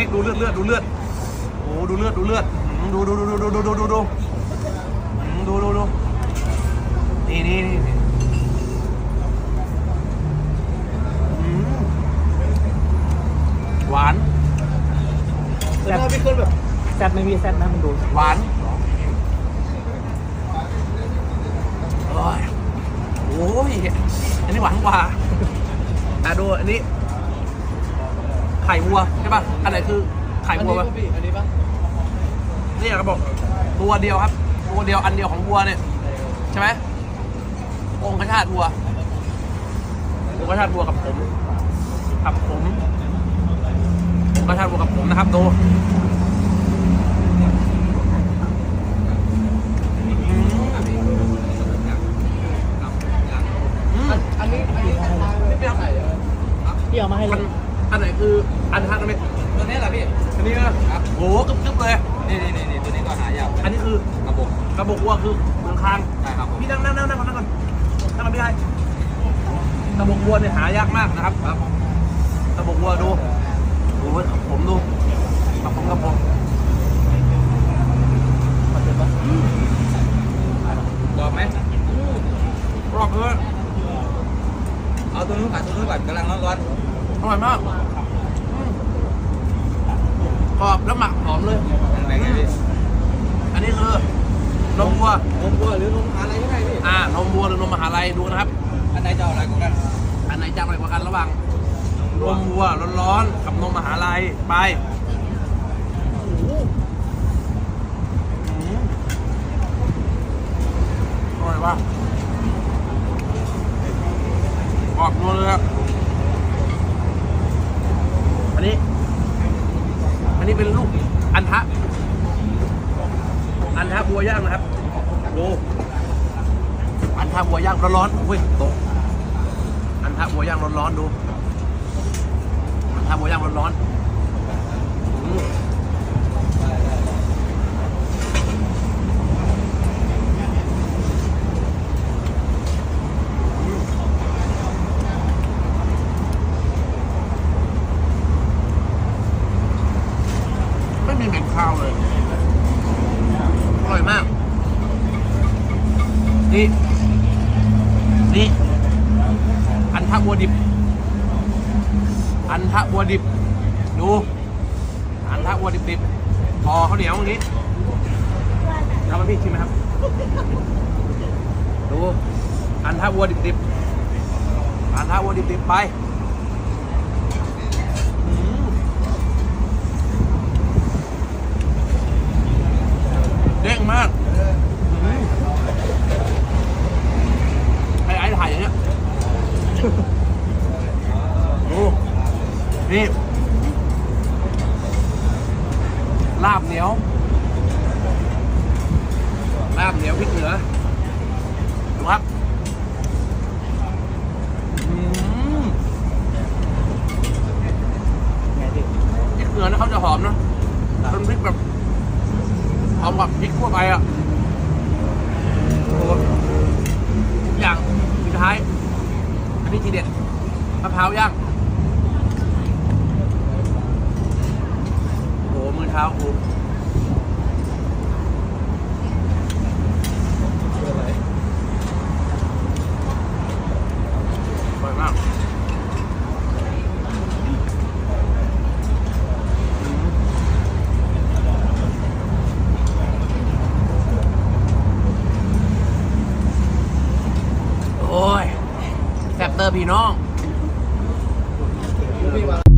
ล็กๆดูเลือดเลือดดูเลือดโอ้ดูเลือดดูเลือดอืมดูดูดูดูดูดูดูดูอืมดูดูดูนี่นี่นี่นี่อืมหวานแล้วก็พี่คนแบบแซ่บไม่มีแซ่บนะมันดูหวานโอ้ยโอ้ยอันนี้หวานกว่าอะดูอันนี้ไข่วัวใช่ป่ะ อันไหนคือไข่วัวป่ะอันนี้ปะนี่ครับบอกตัวเดียวครับ ตัวเดียวอันเดียวของวัวเนี่ยใช่ไหมองคชาตวัวองคชาตวัวกับผมกับผมองคชาตวัวกับผมนะครับดูอืมอันนี้อันนี้ไม่เป็นไข่พี่เอามาให้เลมันย อันไหนคืออันทัดไหมตัวนี้แหละพี่ อันนี้นะครับโหกึ๊บกึ๊บเลย นี่นี่นี่ตัวนี้ก็หายากอันนี้คือกระบอกกระบอกวัวคือเมืองคางใช่ครับผมพี่นั่งนั่งนั่งนั่งก่อนนั่งก่อนนั่งก่อนพี่ไอ้กระบอกวัวเนี่ยหายากมากนะครับครับกระบอกวัวดูดูผมดูกับผมกับผมบอกไหมรอบเลยเอาตัวนู้นก่อนตัวนู้นก่อนกำลังร้อนอร่อยมากอืม กรอบแล้วหมักหอมเลยๆแบ่งไงพี่อันนี้คือนมวัว นมวัวหรือนมอะไรก็ได้พี่อ่านมวัวหรือนมมหาลัยดูนะครับ อันไหนจะเอาอะไรกันอันไหนจะอร่อยกว่ากันระหว่างนมวัวร้อนๆกับนมมหาลัยไปอืมอร่อยว่ะกรอบนัวเลยอะอันนี้อั นี้เป็นลูกอันทะ อันทะบัวย่างนะครับ ดู อันทะบัวย่างร้อนๆอุ้ยตกอันทะบัวย่างร้อนๆดู อันทะบัวย่างร้อนๆอืมไม่มีเหม็นข้าวเลย อร่อยมาก นี่ นี่ อันทะบัวดิบ อันทะบัวดิบ ดู อันทะบัวดิบดิบๆพอข้าวเหนียวอย่างนี้เอามาพี่ชิมไหมครับ ดู อันทะบัวดิบดิบอันทะบัวดิบดิบไปเด้งมากอืมไอ้ไอ้ถ่ายอย่างเนี้ย โอ้ นี่ ลาบเหนียว ลาบเหนียวพริกเหนือ ดูครับไงพี่พริกเหนือนะเขาจะหอมนะเป็นพริกแบบหอมกว่าพริกทั่วไปอะทุกอย่างสุดท้าย อันนี้ทีเด็ดมะพร้าวย่างโอ้โหมือ เท้ากูอร่อยมากโอ้ยแซบเตอร์พี่น้องพี่วาง